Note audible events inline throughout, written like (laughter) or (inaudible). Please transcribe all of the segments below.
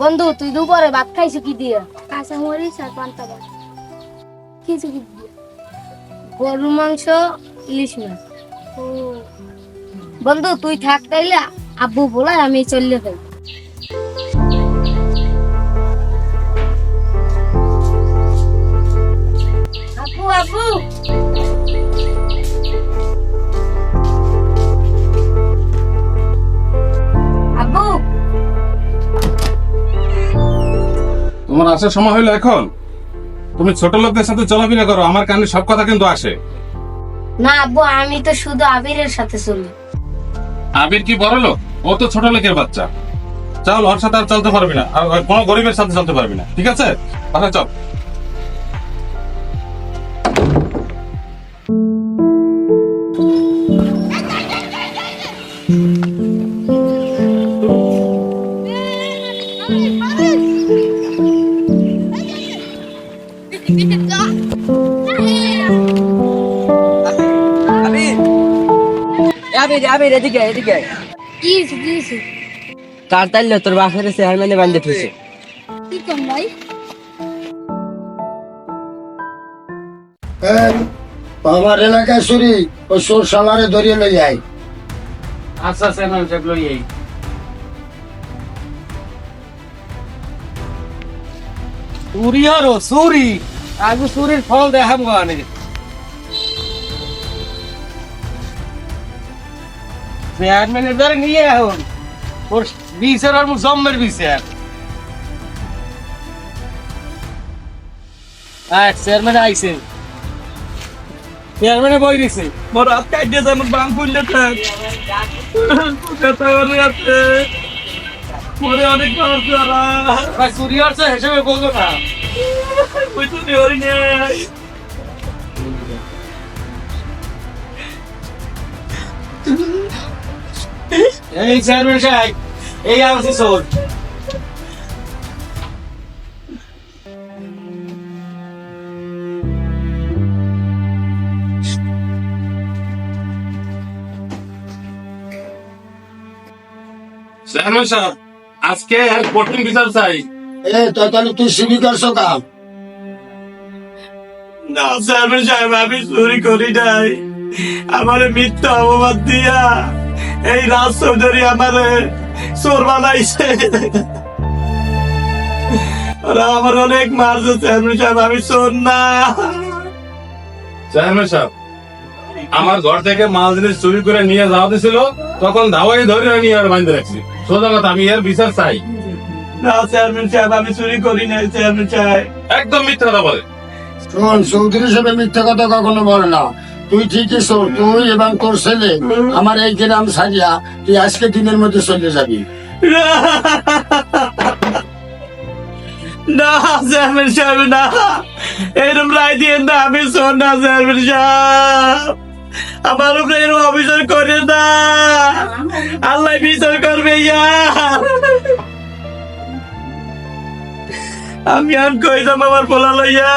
বন্ধু তুই দুপুরে ভাত খাইছো কি দিয়ে? কাঁচা মরিচ আর পান্তা ভাত। কিছু কি? গরু মাংস, ইলিশ মাছ। বন্ধু, তুই থাক তাইলে, আব্বু বলাই আমি চললে যাই। আব্বু আব্বু! আব্বু! তোমার আসার সময় হলো এখন? তুমি ছোট লোকদের সাথে চলাফেরা করো আমার কানে সব কথা কিন্তু আসে। না আব্বু আমি তো শুধু আবিরের সাথে চলি। আবির কি বড় লোক? ও তো ছোট লোকের বাচ্চা। চল ওর সাথে আর চলতে পারবি না। আর কোনো গরিবের সাথে চলতে পারবি না। ঠিক আছে? আচ্ছা চল। আবির আবির এদিকে এদিকে। কি হয়েছে, কার তাইলে তোর বাপের চেয়ারম্যানে বান্ধে থুইছে। কি কম ভাই? আমার এলাকায় চুরি ওই সোর সালারে ধরিয়ে লই যায় আচ্ছা চেয়ারম্যান সাহেব লই এই চুরি আরও চুরি আগে চুরির ফল দেখাম গানে চেয়ারম্যানের দ্বারা নিয়ে এখন। ওর বিচার আর জম্মের বিচার আয় চেয়ারম্যান আইছে। চেয়ারম্যানে বই দিছে। মোর হাত কাটিয়ে যায় মোর বাম ফুললে থাক কথা বলে আছে মোরে অনেক খাবার করা ভাই চুরি হচ্ছে হিসেবে বলতো না। ওই চুরি হরি নাই (laughs) এই চেয়ারম্যান সাহেব এই আছে চোর চেয়ারম্যান সাহেব আজকে আর কঠিন বিচার চাই। এ তো তাহলে তুই করছ কাম না চেয়ারম্যান সাহেব আমি চুরি করি নাই। আমার মিথ্যা অপবাদ দিয়া। এই রাজ চৌধুরী আমারে চোর বানাইছে। ওরা আমার অনেক মারছে চেয়ারম্যান সাহেব আমি চোর না। চেয়ারম্যান সাহেব আমার ঘর থেকে মাল জিনিস চুরি করে নিয়ে যাওয়া দিছিল তখন ধাওয়াই ধরে নিয়ে আর বাঁধতে রাখছি। সোজা কথা আমি এর বিচার চাই। না চেয়ারম্যান সাহেব আমি চুরি করি নাই চেয়ারম্যান সাহেব। একদম মিথ্যা কথা বলে। শোন চৌধুরী সাহেব মিথ্যা কথা কখনো বলে না। তুই ঠিকই চোর তুই এবং তোর ছেলে, আমার এই গ্রাম সারিয়া তুই আজকে দিনের মধ্যে চলে যাবি। দিয়ে না, আমি না আল্লাহ বিচার করবে আমি আর কই যাম আমার পোলা লইয়া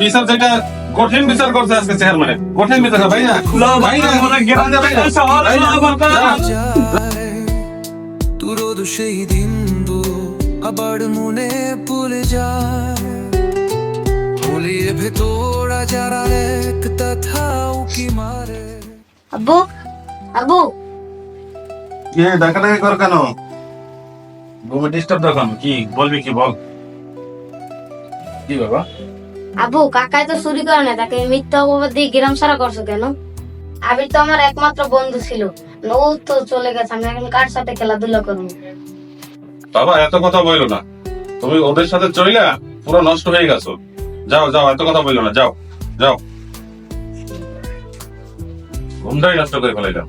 বিচার যেটা কঠিন বিচার করছে আজকে চেয়ারম্যানে কঠিন বিচার কর, ভাইরা, ভাইরা, ভাইরা, ভাইরা, ভাইরা, যা। তুরোদ সেই দিনদু আবার মনে পড়ে যায়। ভুলিয়ে ভেতরা যারা এক তথাও কি মারে। আব্বু আব্বু। কি হে, ডাকাডাকি কর কেন? ঘুমে ডিস্টার্ব দেখান কি? বলবি কি বল। কি বাবা? আব্বু কাকাই তো চুরি করে না তাকে মিথ্যা অপবাদ দিয়ে গ্রাম সারা করছ কেন? আবির তো আমার একমাত্র বন্ধু ছিল। ও তো চলে গেছে আমি এখন কার সাথে খেলাধুলা করব? বাবা এত কথা বইলো না। তুমি ওদের সাথে চইলা পুরো নষ্ট হয়ে গেছো। যাও যাও এত কথা বইলো না যাও যাও। ঘুমটাই নষ্ট করে ফেলাইলাম।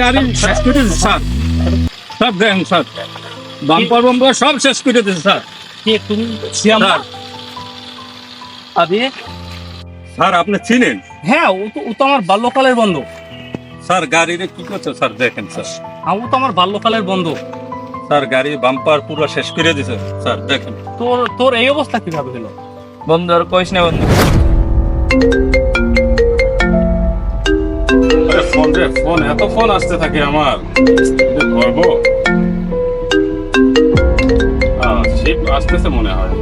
গাড়ি শেষ করে দিচ্ছে স্যার। সব শেষ করে দিচ্ছে তুমি? স্যার। আপনি চিনেন? হ্যাঁ ও তো ও তো আমার বাল্যকালের বন্ধু। স্যার গাড়িতে কি করছে স্যার? দেখেন স্যার। ও তো আমার বাল্যকালের বন্ধু। স্যার গাড়ি বাম্পার পুরো শেষ করে দিছে স্যার দেখেন। তোর তোর এই অবস্থা কীভাবে হলো? বন্ধু আর কইস না বন্ধু। ফোন রে ফোন এত ফোন আসতে থাকে আমার। ধরবো? আহ, আসতেছে মনে হয়।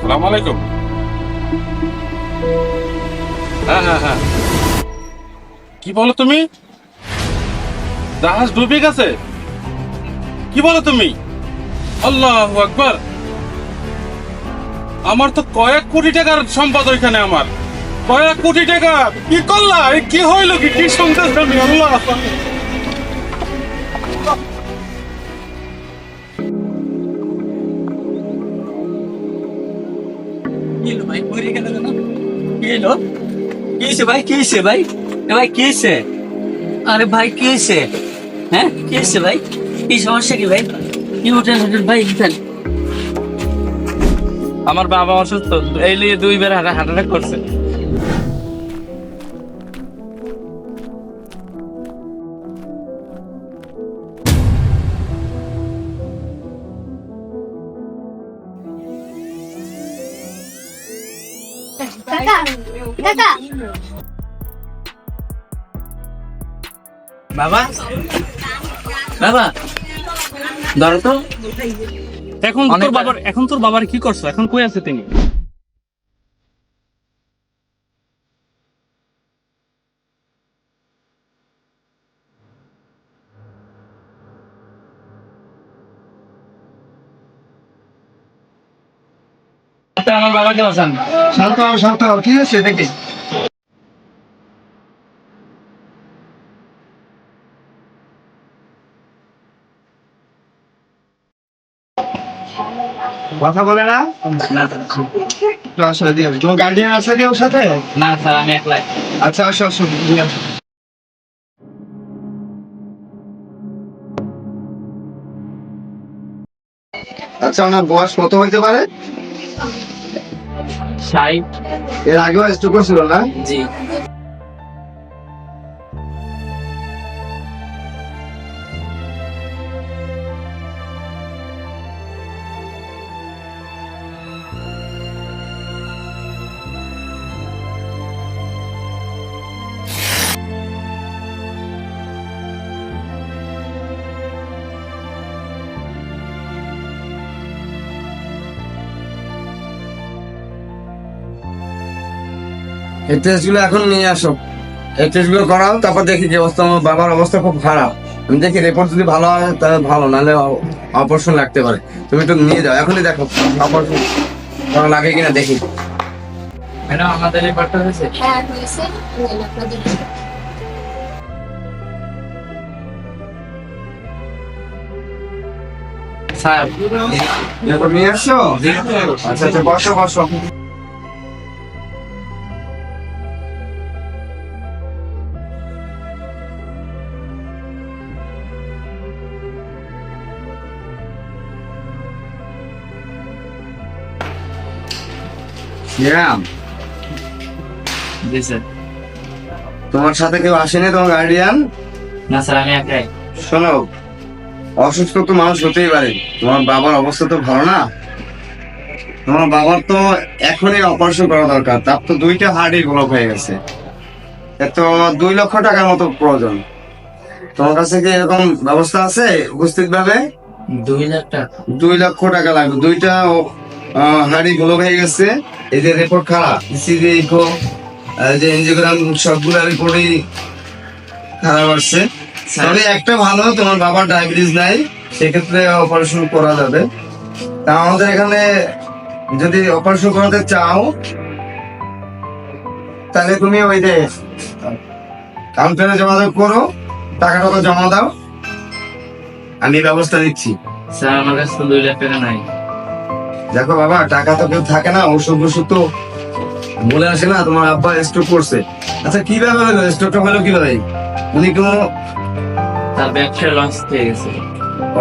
সালাম আলাইকুম। হ্যাঁ হ্যাঁ হ্যাঁ। কি বলো তুমি? জাহাজ ডুবে গেছে। কি বলো তুমি? আল্লাহ আকবার। আমার তো কয়েক কোটি টাকার সম্পদ ওইখানে আমার। কয়েক কোটি টাকা। কি করলা? কি হইল কি? কি শুনতেছ আমি আল্লাহ ভাই? কি হলো? কি ভাই? কি ভাই? ভাই, কি আরে ভাই, কি হ্যাঁ? কি ভাই? কি সমস্যা কি ভাই? কি হোটেল হোটেল ভাই উঠেন আমার বাবা অসুস্থ এই নিয়ে দুইবার হাঁটা হাঁটাটা করছে। কাকা কাকা। বাবা? বাবা ধরো তো। এখন তোর বাবার এখন তোর বাবার কি করছ? এখন কই আছে তিনি? আমার বাবাকে বাঁচান শান্ত হও, শান্ত কি হয়েছে? দেখি। কথা বলে না? আসলে দিয়ে তোমার গার্ডিয়ান আছে কেউ সাথে? না স্যার আমি একলাই। আচ্ছা আসো আসো দিয়ে আসো। আচ্ছা ওনার বয়স কত হইতে পারে? সাই এর আগেও স্ট্রোক ছিল না? জি। এই টেস্টগুলো এখন নিয়ে আসো। এই টেস্টগুলো করাও তারপর দেখি কি অবস্থা। আমার বাবার অবস্থা খুব খারাপ। আমি দেখি রিপোর্ট যদি ভালো হয় তাহলে ভালো নাহলে অপারেশন লাগতে পারে। তুমি একটু নিয়ে যাও। এখনই দেখো অপারেশন করা লাগে কিনা দেখি। ম্যাডাম আমাদের রিপোর্টটা হয়েছে? হ্যাঁ হয়েছে। আপনাদের স্যার নিয়ে আসছো আচ্ছা আচ্ছা বসো বসো। শ্রীরাম। জি স্যার। তোমার সাথে কেউ আসেনি তোমার গার্ডিয়ান না স্যার আমি একাই। শোনো অসুস্থ তো মানুষ হতেই পারে। তোমার বাবার অবস্থা তো ভালো না। তোমার বাবার তো এখনই অপারেশন করা দরকার। তার তো দুইটা হার্টই ব্লক হয়ে গেছে। এত দুই লক্ষ টাকার মতো প্রয়োজন। তোমার কাছে কি এরকম ব্যবস্থা আছে উপস্থিত ভাবে দুই লাখ টাকা। দুই লক্ষ টাকা লাগবে। দুইটা হাড়ি ব্লক হয়ে গেছে। এই যে রিপোর্ট খারাপ ইসিজি ইকো যে এনজিওগ্রাম সবগুলো রিপোর্টই খারাপ আসছে। তবে একটা ভালো, তোমার বাবার ডায়াবেটিস নাই, সেক্ষেত্রে অপারেশন করা যাবে। তা আমাদের এখানে যদি অপারেশন করাতে চাও, তাহলে তুমি ওই যে কাউন্টারে যোগাযোগ করো টাকা তো জমা দাও। আমি ব্যবস্থা দিচ্ছি স্যার, আমার কাছে দুই লাখ টাকা নাই। দেখো বাবা টাকা তো কেউ থাকে না ওষুধ ওষুধ তো বলে আসে না তোমার আব্বা স্ট্রোক করছে। আচ্ছা কীভাবে হলো? স্ট্রোকটা হলো কীভাবে? উনি কোনো তার ব্যবসা লস হয়ে গেছে।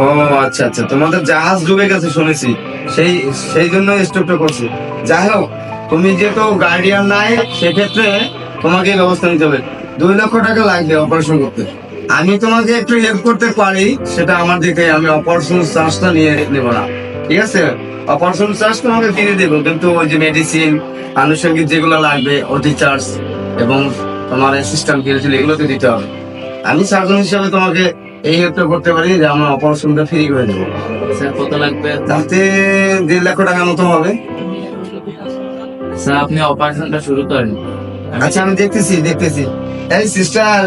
ও আচ্ছা আচ্ছা তোমাদের জাহাজ ডুবে গেছে শুনেছি। সেই সেই জন্য স্ট্রোকটা করছে। যাই হোক তুমি যেহেতু গার্ডিয়ান নাই সেক্ষেত্রে তোমাকে ব্যবস্থা নিতে হবে। দুই লক্ষ টাকা লাগবে অপারেশন করতে। আমি তোমাকে একটু হেল্প করতে পারি সেটা আমার দিকে আমি অপারেশন চার্জটা নিয়ে নেব না। ঠিক আছে? অপারেশন চার্জ তো তোমাকে ফিরে দেবো কিন্তু ওই যে মেডিসিন আনুষঙ্গিক যেগুলো লাগবে ওটি চার্জ এবং তোমার অ্যাসিস্ট্যান্ট কিনেছিল এগুলোকে দিতে হবে। আমি সার্জন হিসাবে তোমাকে এই হেল্পটা করতে পারি যে আমার অপারেশনটা ফ্রি করে দেবো। স্যার কত লাগবে? তাতে দেড় লক্ষ টাকার মতো হবে। স্যার আপনি অপারেশনটা শুরু করেন। আচ্ছা আমি দেখতেছি দেখতেছি। এই সিস্টার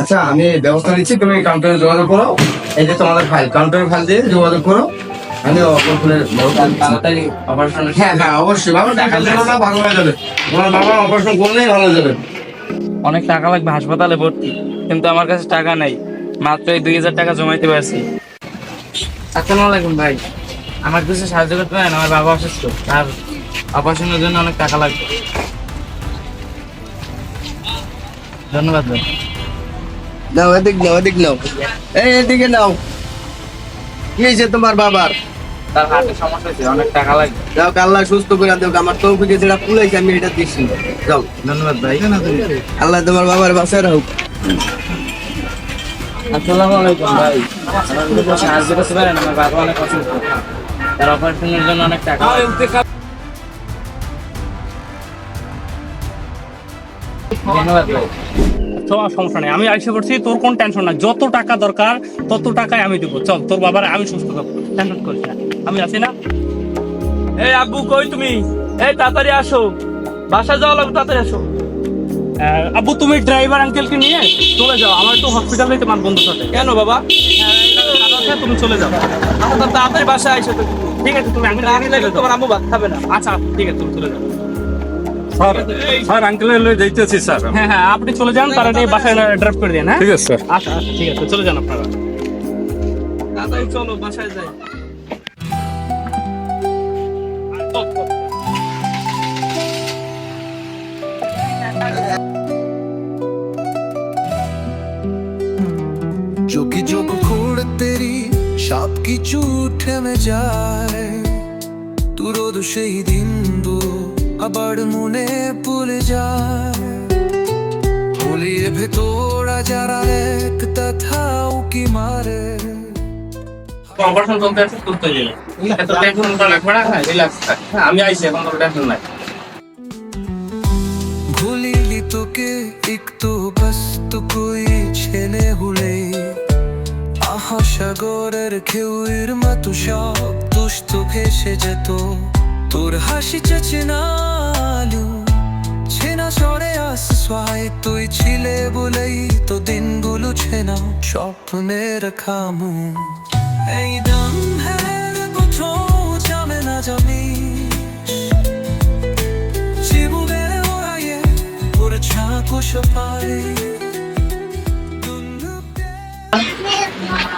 আচ্ছা আমি ব্যবস্থা নিচ্ছি তুমি কাউন্টারে যোগাযোগ করো। এই যে তোমাদের ফাইল কাউন্টারে ফাইল দিয়ে যোগাযোগ করো। আমি অপারেশনের তাড়াতাড়ি অপারেশন হ্যাঁ হ্যাঁ অবশ্যই। বাবা টাকা দিলো না ভালো হয়ে যাবে। তোমার বাবা অপারেশন করলেই ভালো হয়ে যাবে। অনেক টাকা লাগবে হাসপাতালে ভর্তি কিন্তু আমার কাছে টাকা নাই। মাত্র এই দুই হাজার টাকা জমাইতে পারছি। আসসালামু আলাইকুম ভাই। আমার কিছু সাহায্য করতে পারেন? আমার বাবা অসুস্থ। আর অপারেশনের জন্য অনেক টাকা লাগবে। ধন্যবাদ ভাই। নাও এদিক নাও এদিক নাও। এই এদিকে নাও। কি হয়েছে তোমার বাবার। তার হার্টের সমস্যা হয়েছে অনেক টাকা লাগবে যাও আল্লাহ সুস্থ করে দেও আমার তৌফিকে যেটা কুলাইছে আমি এটা দিচ্ছি যাও। ধন্যবাদ ভাই। আল্লাহ তোমার বাবার বাসায় রাখুক। আসসালামু আলাইকুম ভাই। আমার সাহায্য করতে পারেন আমার বাবা অনেক অসুস্থ। তার অপারেশনের জন্য অনেক টাকা ধন্যবাদ ভাই। তোমার সমস্যা নেই। আমি আইসে করছি তোর কোন টেনশন না যত টাকা দরকার তত টাকাই আমি দেবো। চল তোর বাবার আমি সুস্থ করব টেনশন করিস না। আমি আছি না? এই আব্বু কই তুমি? এই তাড়াতাড়ি আসো। বাসা যাওয়া লাগবে তাড়াতাড়ি আসো। আব্বু তুমি ড্রাইভার আঙ্কেলকে নিয়ে চলে যাও। আমার একটু হসপিটালে তোমার বন্ধুর সাথে। কেন বাবা? আছে, তুমি চলে যাও। আমার তাড়াতাড়ি বাসায় আইসো তো ঠিক আছে তুমি রাখলে তোমার আম্মু ভাত খাবে না। আচ্ছা ঠিক আছে তুমি চলে যাও। স্যার স্যার আঙ্কেলের লয়ে যাইতেছি স্যার। হ্যাঁ হ্যাঁ আপনি চলে যান তারা নিয়ে বাসায় ড্রপ করে দেন হ্যাঁ? ঠিক আছে স্যার। আচ্ছা আচ্ছা ঠিক আছে চলে যান আপনারা। তাড়াতাড়ি চলো বাসায় যাই। চোখে চোখ খুঁড়ে তেরি সব কিছু থেমে যায় তু রোদ সেই দিন দু আবার মনে পড়ে যায়। হোলির ভেতরা যারা এক তথাও কি মারে। অপারেশন করতে আছে করতে দিলে এত টেনশন করা লাগবে না হ্যাঁ রিল্যাক্স থাক। হ্যাঁ, আমি আইছি এখন কোনো টেনশন নাই। ভুলি লি তোকে একটু বাস তো কই ছেলে হলে। আহা সাগরের খেউয়ের মতো সব দুষ্ট ভেসে যেত। তোর হাসি চেচিনালু, ছেনা সরে আস সোয়াই তুই ছিলে বলেই তো দিন দিনগুলো ছেনা স্বপ্নের খামু। এই দম হ্যাঁ কোথাও জামে না জানি জীবনে ওরাইয়ে ওর ছাকো সপাই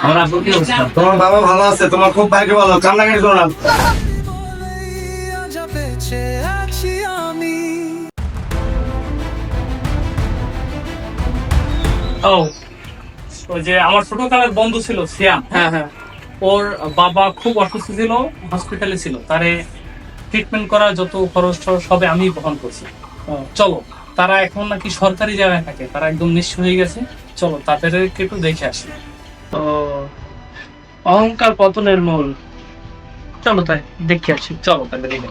আমার তোমার বাবা ভালো আছে, তোমার খুব ভাগ্য ভালো, কান্নাকাটি করো ও ওই যে আমার ছোটকালের বন্ধু ছিল সিয়াম। হ্যাঁ হ্যাঁ। ওর বাবা খুব অসুস্থ ছিল হসপিটালে ছিল। তারে ট্রিটমেন্ট করা যত খরচ টরচ সবে আমি বহন করছি। চলো তারা এখন নাকি সরকারি জায়গায় থাকে তারা একদম নিঃস্ব হয়ে গেছে। চলো তাদেরকে একটু দেখে আসি। ও অহংকার পতনের মূল। চলো তাই দেখে আসি। চলো তাহলে দেখে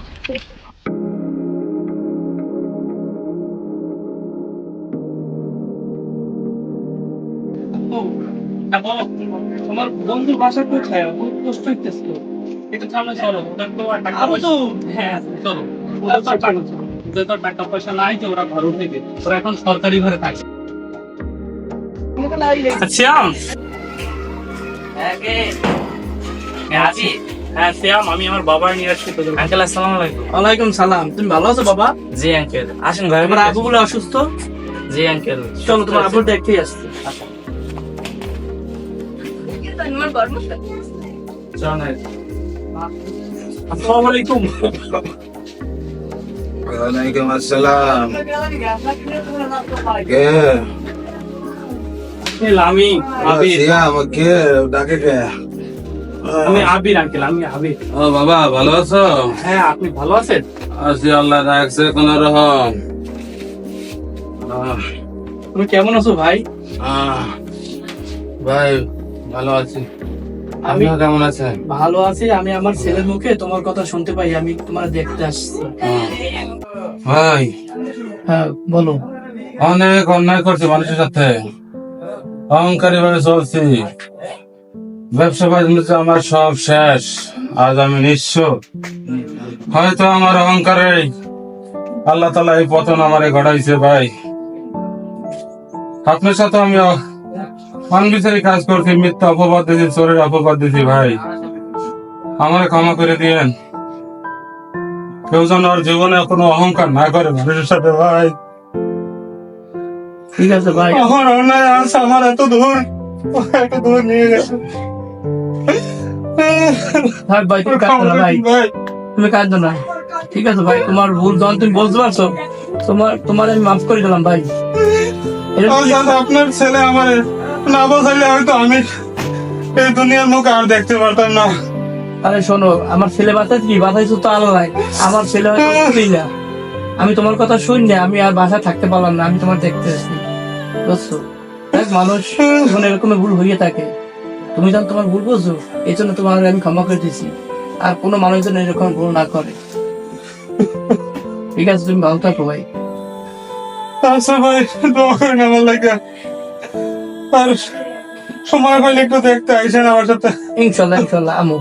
বন্ধুর বাসা কোথায় কষ্ট হইতেছে তো। একটু সামনে চলো ওদের তো আর টাকা পয়সা। হ্যাঁ চলো। ওদের তো আর টাকা ওদের তো আর টাকা পয়সা নাই যে ওরা ঘর উঠে ওরা এখন সরকারি ঘরে থাকে। শ্যাম। হ্যাঁ শ্যাম আমি আমার নিয়ে আসছি তোদের আঙ্কেল আসসালামু আলাইকুম। ওয়ালাইকুম সালাম। তুমি ভালো আছো বাবা? জি আঙ্কেল। আসেন ঘরে আবু বলে অসুস্থ? জি আঙ্কেল। চলো তোমার আবুর দেখতেই আসছি। আসসালামু আলাইকুম ওয়ালাইকুম আসসালাম। কে? আমি আবির। আমাকে ডাকে কে? আমি আবির আঙ্কেল আমি আবির। ও বাবা ভালো আছো? হ্যাঁ আপনি ভালো আছেন? আছি আল্লাহ রাখছে কোন রকম। তুমি কেমন আছো ভাই? ভাই ভালো আছি। আমি কেমন আছেন? ভালো আছি আমি আমার ছেলের মুখে তোমার কথা শুনতে পাই আমি তোমার দেখতে আসছি। ভাই। হ্যাঁ বলো। অনেক অন্যায় করছি মানুষের সাথে। অহংকারী ভাবে চলছি। ব্যবসা বাণিজ্য আমার সব শেষ। আজ আমি নিঃস্ব। হয়তো আমার অহংকারে আল্লাহ তালা এই পতন আমারে ঘটাইছে ভাই। আপনার সাথে আমি অনবিচারি কাজ করছি মিথ্যা অপবাদ দিয়েছি চোরের অপবাদ দিয়েছি ভাই। আমারে ক্ষমা করে দিয়েন। কেউ যেন ওর জীবনে কোনো অহংকার না করে মানুষের সাথে ভাই। ঠিক আছে ভাই। আমার অন্যায় আছে আমার এত দূর এত দূর নিয়ে গেছে। থাক ভাই তুমি কাঁদো না ভাই। ভাই। তুমি কাঁদো না। ঠিক আছে ভাই তোমার ভুল যখন তুমি বলতে পারছ। তোমার তোমার আমি মাফ করে দিলাম ভাই। আপনার ছেলে আমার না বোঝাইলে হয়তো আমি এই দুনিয়ার মুখ আর দেখতে পারতাম না। আরে শোনো আমার ছেলে কি? বাঁচাইছো তো আমার ছেলে হয়তো না। আমি তোমার কথা শুনি আমি আর বাসায় থাকতে পারলাম না আমি তোমার দেখতে আসছি। বুঝছ? দেখ মানুষ জীবনে এরকম ভুল হয়ে থাকে। তুমি যখন তোমার ভুল বুঝছ এই জন্য তোমার আমি ক্ষমা করে দিছি আর কোনো মানুষ যেন এরকম ভুল না করে। ঠিক আছে তুমি ভালো থাকো ভাই। আচ্ছা ভাই দোয়া করেন আমার লাগে আর সময় হলে একটু দেখতে আইসেন আমার সাথে। ইনশাল্লাহ ইনশাল্লাহ আমু।